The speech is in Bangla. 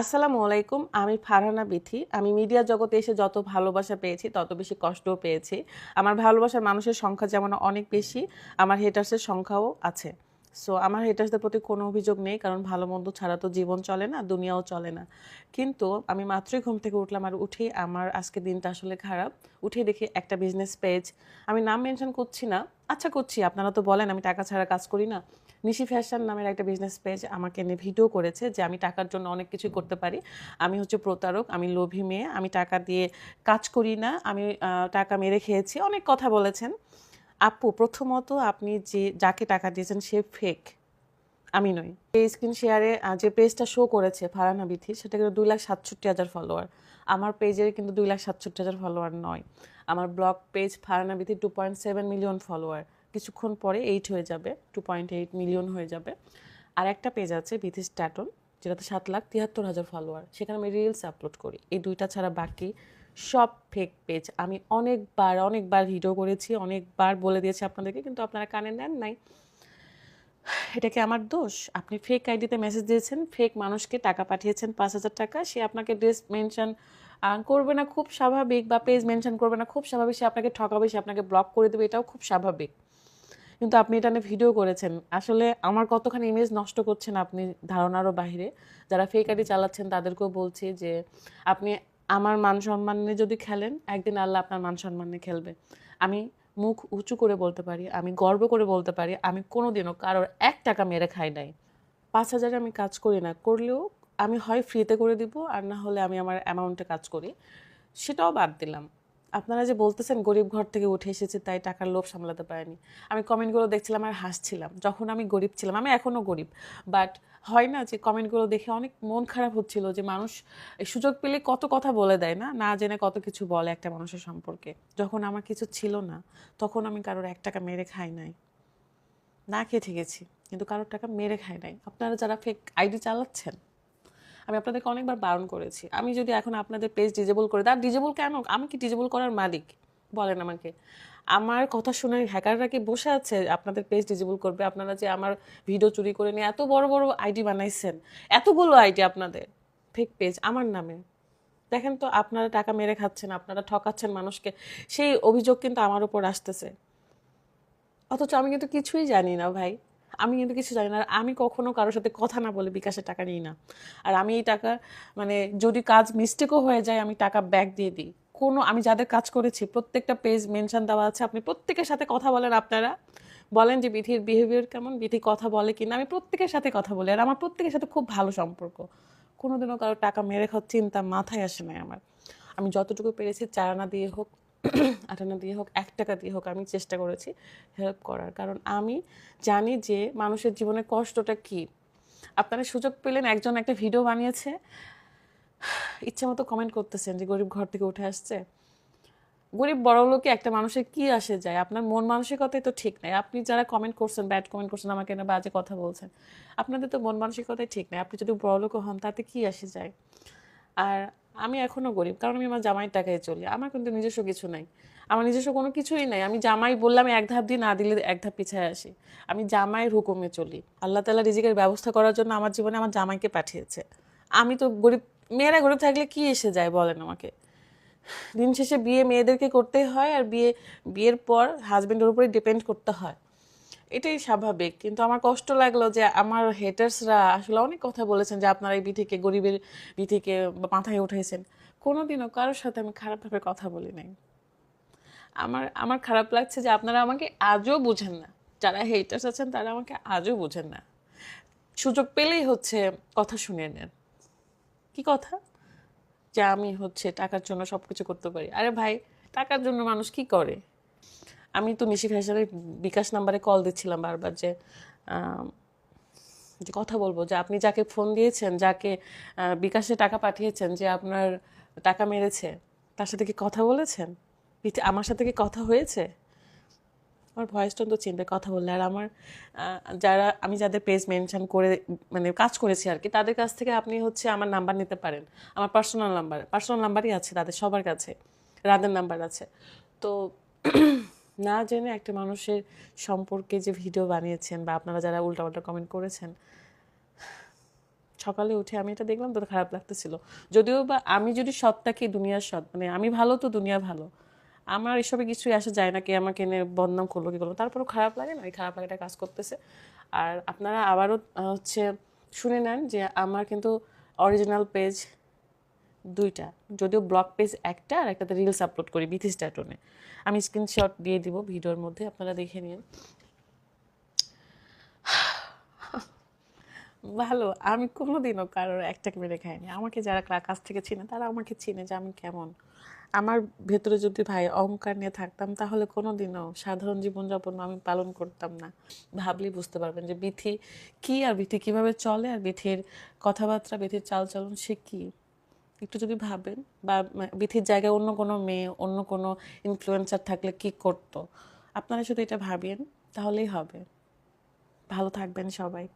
আসসালামু আলাইকুম, আমি ফারহানা বিথি। আমি মিডিয়া জগতে এসে যত ভালোবাসা পেয়েছি, তত বেশি কষ্টও পেয়েছি। আমার ভালোবাসার মানুষের সংখ্যা যেমন অনেক বেশি, আমার হেটার্সের সংখ্যাও আছে। সো আমার হেটার্সদের প্রতি কোনো অভিযোগ নেই, কারণ ভালো মন্দ ছাড়া তো জীবন চলে না, দুনিয়াও চলে না। কিন্তু আমি মাত্রই ঘুম থেকে উঠলাম আর উঠেই আমার আজকে দিনটা আসলে খারাপ। উঠে দেখি একটা বিজনেস পেজ আমি নাম মেনশন করছি না আচ্ছা করছি, আপনারা তো বলেন, আমি টাকা ছাড়া কাজ করি না। নিশি ফ্যাশন নামের একটা বিজনেস পেজ আমাকে এনে ভিডিও করেছে যে আমি টাকার জন্য অনেক কিছু করতে পারি। আমি হচ্ছে প্রতারক, আমি লোভী মেয়ে, আমি টাকা দিয়ে কাজ করি না, আমি টাকা মেরে খেয়েছি। অনেক কথা বলেছেন। আপু, প্রথমত আপনি যে, যাকে টাকা দিয়েছেন সে ফেক আমি নই। এই স্ক্রিন শেয়ারে যে পেজটা শো করেছে ফারানা বিথি, সেটা কিন্তু দুই লাখ সাতষট্টি হাজার ফলোয়ার আমার পেজের কিন্তু দুই লাখ সাতষট্টি হাজার ফলোয়ার নয়। আমার blog page Farana Bithi two point seven million follower কিছুক্ষণ পরে এইট হয়ে যাবে টু পয়েন্ট এইট মিলিয়ন হয়ে যাবে। আর একটা পেজ আছে বিথিস ট্যাটন যেটাতে সাত লাখ তিয়াত্তর হাজার ফলোয়ার সেখানে আমি রিলস আপলোড করি। এই দুইটা ছাড়া বাকি সব ফেক পেজ আমি অনেকবার অনেকবার ভিডিও করেছি, অনেকবার বলে দিয়েছি আপনাদেরকে, কিন্তু আপনারা কানে নেন নাই। এটা কি আমার দোষ? আপনি ফেক আইডিতে মেসেজ দিয়েছেন ফেক মানুষকে টাকা পাঠিয়েছেন পাঁচ হাজার টাকা, সে আপনাকে ড্রেস মেনশন করবে না, খুব স্বাভাবিক, বা পেজ মেনশন করবে না, খুব স্বাভাবিক, সে আপনাকে ঠকাবে, সে আপনাকে ব্লক করে দেবে, এটাও খুব স্বাভাবিক। কিন্তু আপনি এটা নিয়ে ভিডিও করেছেন। আসলে আমার কতখানি ইমেজ নষ্ট করছেন আপনি ধারণারও বাইরে যারা ফেক আইডি চালাচ্ছেন তাদেরকেও বলছি যে, আপনি আমার মান সম্মান নিয়ে যদি খেলেন, একদিন আল্লাহ আপনার মান সম্মান নিয়ে খেলবে। আমি মুখ উঁচু করে বলতে পারি, আমি গর্ব করে বলতে পারি, আমি কোনোদিনও কারোর এক টাকা মেরে খাই নাই। পাঁচ হাজারে আমি কাজ করি না, করলেও আমি হয় ফ্রিতে করে দিব, আর না হলে আমি আমার অ্যামাউন্টে কাজ করি। সেটাও বাদ দিলাম। আপনারা যে বলতেছেন গরিব ঘর থেকে উঠে এসেছে, তাই টাকার লোভ সামলাতে পারেনি। আমি কমেন্টগুলো দেখছিলাম আর হাসছিলাম। যখন আমি গরিব ছিলাম, আমি এখনও গরিব। বাট হয় না যে কমেন্টগুলো দেখে অনেক মন খারাপ হচ্ছিল যে মানুষ সুযোগ পেলে কত কথা বলে দেয় না? না জেনে কত কিছু বলে একটা মানুষের সম্পর্কে। যখন আমার কিছু ছিল না, তখন আমি কারোর এক টাকা মেরে খাই নাই। না খেয়ে ঠিকেছি কিন্তু কারোর টাকা মেরে খাই নাই। আপনারা যারা ফেক আইডি চালাচ্ছেন আমি আপনাদেরকে অনেকবার বারণ করেছি। আমি যদি এখন আপনাদের পেজ ডিজেবল করে তার ডিজেবল কেন? আমি কি ডিজেবল করার মালিক? বলেন আমাকে। আমার কথা শুনে হ্যাকাররা কি বসে আছে? আপনাদের পেজ ডিজেবল করবে। আপনারা যে আমার ভিডিও চুরি করে নিয়ে এত বড় বড় আইডি বানাইছেন, এতগুলো আইডি আপনাদের ফেক পেজ আমার নামে। দেখেন তো, আপনারা টাকা মেরে খাচ্ছেন, আপনারা ঠকাচ্ছেন মানুষকে, সেই অভিযোগ কিন্তু আমার উপর আসতেছে। অথচ আমি কিন্তু কিছুই জানি না ভাই। আমি কিন্তু কিছু জানি না। আর আমি কখনো কারোর সাথে কথা না বলে বিকাশে টাকা নিই না। আর আমি এই টাকা মানে যদি কাজ মিস্টেকও হয়ে যায়, আমি টাকা ব্যাক দিয়ে দিই। কোনো, আমি যাদের কাজ করেছি, প্রত্যেকটা পেজ মেনশন দেওয়া আছে, আপনি প্রত্যেকের সাথে কথা বলেন আপনারা। বলেন যে বিধির বিহেভিয়ার কেমন, বিধি কথা বলে কিনা, আমি প্রত্যেকের সাথে কথা বলি। আর আমার প্রত্যেকের সাথে খুব ভালো সম্পর্ক। কোনোদিনও কারও টাকা মেরে খাওয়ার চিন্তা মাথায় আসে নাই আমার। আমি যতটুকু পেরেছি চারানা দিয়ে হোক আটানা দিয়ে হোক, এক টাকা দিয়ে হোক আমি চেষ্টা করেছি হেল্প করার। কারণ আমি জানি যে মানুষের জীবনে কষ্টটা কী। আপনারা সুযোগ পেলেন, একজন একটা ভিডিও বানিয়েছে। ইচ্ছে মতো কমেন্ট করতেছেন যে গরিব ঘর থেকে উঠে আসছে। গরিব বড় লোকে একটা মানুষের কি আসে যায়? আপনার মন মানসিকতাই তো ঠিক নাই। আপনি যারা কমেন্ট করছেন ব্যাড কমেন্ট করছেন, আমাকে না বাজে কথা বলছেন, আপনাদের তো মন মানসিকতাই ঠিক নাই। আপনি যদি বড় লোক হন, তাতে কি আসে যায়? আর আমি এখনও গরিব, কারণ আমি আমার জামাইয়ের টাকায় চলি। আমার কিন্তু নিজস্ব কিছু নাই। আমার নিজস্ব কোনো কিছুই নাই। আমি জামাই বললাম এক ধাপ দিয়ে না দিলে এক ধাপ পিছায় আসি। আমি জামাইয়ের হুকুমে চলি। আল্লাহ তালা রিজিকের ব্যবস্থা করার জন্য আমার জীবনে আমার জামাইকে পাঠিয়েছে। আমি তো গরিব, মেয়েরা গরিব থাকলে কি এসে যায় বলেন আমাকে? দিন শেষে বিয়ে মেয়েদেরকে করতেই হয় আর বিয়ে, বিয়ের পর হাজব্যান্ডের উপরে ডিপেন্ড করতে হয়। এটাই স্বাভাবিক। কিন্তু আমার কষ্ট লাগল যে আমার হেটার্সরা আসলে অনেক কথা বলেছেন যে আপনারা এই বিধিকে গরিবের বিধিকে মাথায় উঠেছেন। কোনোদিনও কারোর সাথে আমি খারাপভাবে কথা বলি নাই। আমার আমার খারাপ লাগছে যে আপনারা আমাকে আজও বুঝেন না। যারা হেটার্স আছেন তারা আমাকে আজও বুঝেন না। সুযোগ পেলেই হচ্ছে কথা শুনিয়ে নেন। কি কথা? যে আমি হচ্ছে টাকার জন্য সব কিছু করতে পারি। আরে ভাই, টাকার জন্য মানুষ কি করে? আমি তো নিশি ফ্যাশনের বিকাশ নাম্বারে কল দিচ্ছিলাম বারবার যে যে কথা বলব, যে আপনি যাকে ফোন দিয়েছেন, যাকে বিকাশে টাকা পাঠিয়েছেন যে আপনার টাকা মেরেছে, তার সাথে কি কথা বলেছেন? আমার সাথে কি কথা হয়েছে? আমার ভয়েস টোন তো চিনবে কথা বললে। আর আমার যারা, আমি যাদের পেজ মেনশন করে মানে কাজ করেছি আর কি, তাদের কাছ থেকে আপনি হচ্ছে আমার নাম্বার নিতে পারেন। আমার পার্সোনাল নাম্বার পার্সোনাল নাম্বারই আছে তাদের, সবার কাছে, রাদের নাম্বার আছে। তো না জেনে একটা মানুষের সম্পর্কে যে ভিডিও বানিয়েছেন বা আপনারা যারা উল্টাপাল্টা কমেন্ট করেছেন, সকালে উঠে আমি এটা দেখলাম তো খারাপ লাগতেছিল। যদিও বা আমি যদি সৎ থাকি দুনিয়ার সৎ? মানে আমি ভালো তো দুনিয়া ভালো। আমার এসবে কিছুই আসা যায় না কে আমাকে এনে বদনাম করল, কি করল। তারপরেও খারাপ লাগে না, এই খারাপ লাগাটা কাজ করতেছে। আর আপনারা আবারও হচ্ছে শুনে নেন যে আমার কিন্তু অরিজিনাল পেজ দুইটা। যদিও ব্লগ পেজ একটা আর একটাতে রিলস আপলোড করি বিথি স্ট্যাটনে আমি স্ক্রিনশট দিয়ে দিব ভিডিওর মধ্যে, আপনারা দেখে নিন। ভালো, আমি কোনোদিনও কারোর একটাকে মেরে খাইনি। আমাকে যারা কাছ থেকে চিনে, তারা আমাকে চিনে যে আমি কেমন। আমার ভেতরে যদি ভাই অহংকার নিয়ে থাকতাম, তাহলে কোনো দিনও সাধারণ জীবনযাপন আমি পালন করতাম না। ভাবলেই বুঝতে পারবেন যে বিথি কি আর বিথি কীভাবে চলে আর বিথির কথাবার্তা, বিথির চালচলন সে কি? একটু যদি ভাবেন বা বিথির জায়গায় অন্য কোনো মেয়ে, অন্য কোনো ইনফ্লুয়েন্সার থাকলে কি করতো? আপনারা শুধু এটা ভাবেন, তাহলেই হবে। ভালো থাকবেন সবাই।